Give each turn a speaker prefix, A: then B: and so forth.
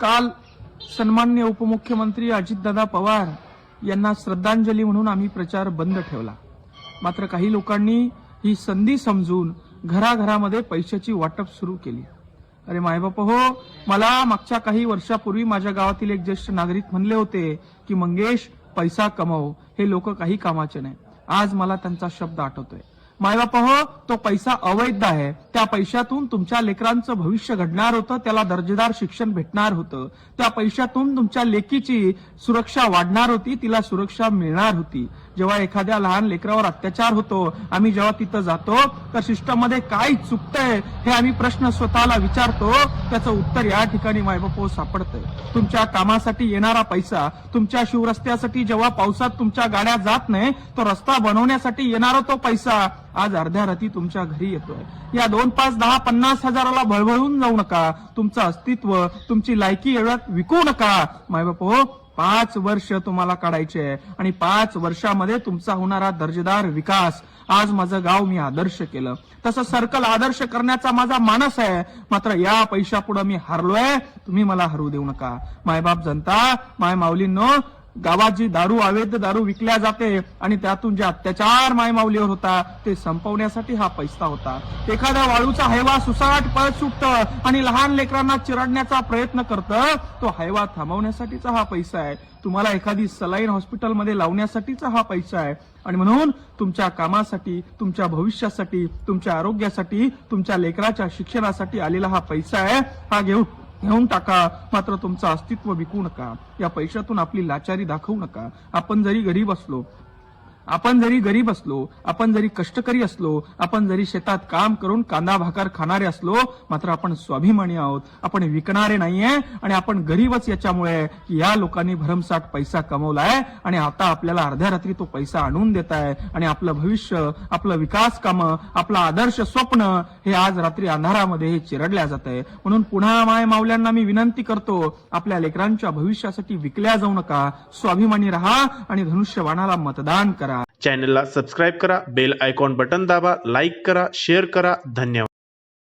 A: काल सन्मान्य उपमुख्यमंत्री अजितदादा पवार यांना श्रद्धांजली म्हणून आम्ही प्रचार बंद ठेवला. मात्र काही लोकांनी ही संधी समजून घराघरामध्ये पैशाची वाटप सुरू केली. अरे मायबाप हो मला मागच्या काही वर्षापूर्वी माझ्या गावातील एक ज्येष्ठ नागरिक म्हणले होते की मंगेश पैसा कमव. हे लोक काही कामाचे नाही. आज मला त्यांचा शब्द आठवतोय. मायबाप हो तो पैसा अवैध आहे. त्या पैशातून तुमच्या लेकरांचं भविष्य घडणार होतं त्याला दर्जेदार शिक्षण भेटणार होतं. त्या पैशातून तुमच्या लेकीची सुरक्षा वाढणार होती तिला सुरक्षा मिळणार होती. जेव्हा एखाद्या लहान लेकरावर अत्याचार होतो आम्ही जेव्हा तिथं जातो तर सिस्टममध्ये काय चुकतंय हे आम्ही प्रश्न स्वतःला विचारतो. त्याचं उत्तर या ठिकाणी मायबाप सापडतंय. तुमच्या कामासाठी येणारा पैसा तुमच्या शिवरस्त्यासाठी जेव्हा पावसात तुमच्या गाड्या जात नाही तो रस्ता बनवण्यासाठी येणारा तो पैसा. आज अर्ध्या रात्री तुमच्या घरी येतोय. या दोन पाच दहा पन्नास हजाराला भळभळून जाऊ नका. तुमचं अस्तित्व तुमची लायकी एवढ्यात विकू नका. मायबापो पाच वर्ष तुम्हाला काढायचे आहे आणि पाच वर्षामध्ये तुमचा होणारा दर्जेदार विकास आज माझं गाव मी आदर्श केलं. तसं सर्कल आदर्श करण्याचा माझा मानस आहे. मात्र या पैशापुढे मी हारलोय तुम्ही मला हरू देऊ नका. मायबाप जनता माय माऊलींनो गावात जी दारू अवैध दारू विकल्या जाते आणि त्यातून जे अत्याचार मायमाऊलीवर होता ते संपवण्यासाठी हा पैसा होता. एखाद्या वाळूचा हैवा सुसाट पळत सुटत आणि लहान लेकरांना चिरडण्याचा प्रयत्न करत तो हैवा थांबवण्यासाठीचा हा पैसा आहे. तुम्हाला एखादी सलाईन हॉस्पिटलमध्ये लावण्यासाठीचा हा पैसा आहे. आणि म्हणून तुमच्या कामासाठी तुमच्या भविष्यासाठी तुमच्या आरोग्यासाठी तुमच्या लेकराच्या शिक्षणासाठी आलेला हा पैसा आहे. हा घेऊन घेऊन टाका. मात्र तुमचं अस्तित्व विकू नका. या पैशातून आपली लाचारी दाखवू नका. आपण जरी गरीब असलो आपण जरी गरीब असलो आपण जरी कष्टकरी असलो आपण जरी शेतात काम करून कांदा भाकर खाणारे असलो मात्र आपण स्वाभिमानी आहोत. आपण विकणारे नाहीये आणि आपण गरीबच याच्यामुळे की या लोकांनी भरमसाठ पैसा कमवलाय आणि आता आपल्याला अर्ध्या रात्री तो पैसा आणून देत आहे आणि आपलं भविष्य आपलं विकास कामं आपलं आदर्श स्वप्न हे आज रात्री अंधारामध्ये हे चिरडल्या जात आहे म्हणून पुन्हा माय मावल्यांना मी विनंती करतो आपल्या लेकरांच्या भविष्यासाठी विकल्या जाऊ नका. स्वाभिमानी राहा आणि धनुष्यबाणाला मतदान करा.
B: चॅनलला सबस्क्राईब करा बेल आयकॉन बटन दाबा लाईक करा शेअर करा धन्यवाद